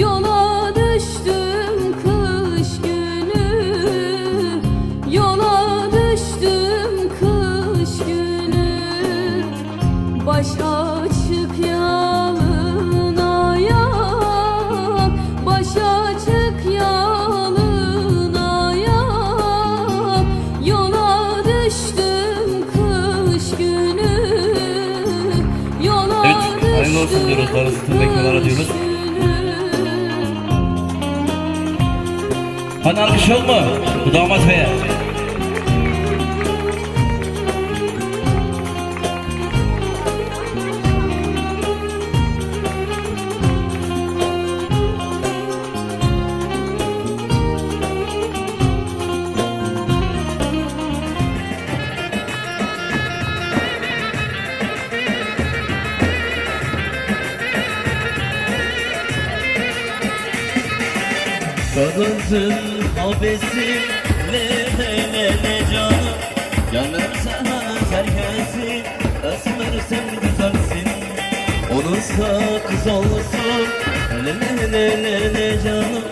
Yola düştüm kış günü. Yola düştüm kış günü. Baş açık yalın ayak. Baş açık yalın ayak. Yola düştüm kış günü. Yola Evet, düştüm kış günü. Bana alkış olma. Dudağıma değer. Kadınsın ne ne canım Yanım sana herkesi Esmer sen güzelsin. Onunsa kız olsun ne ne ne canım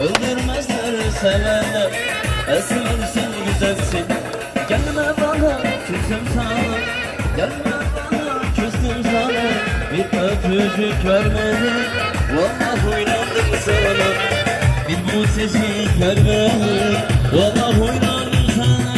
Öldürmezler severler Esmer sen güzelsin. Gelme bana küsüm sana Gelme bana küstüm sana. Bir öpücük vermedin Vallahi inandım sana bu sesi görmedim Vallahi oynandım sana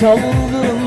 Çalın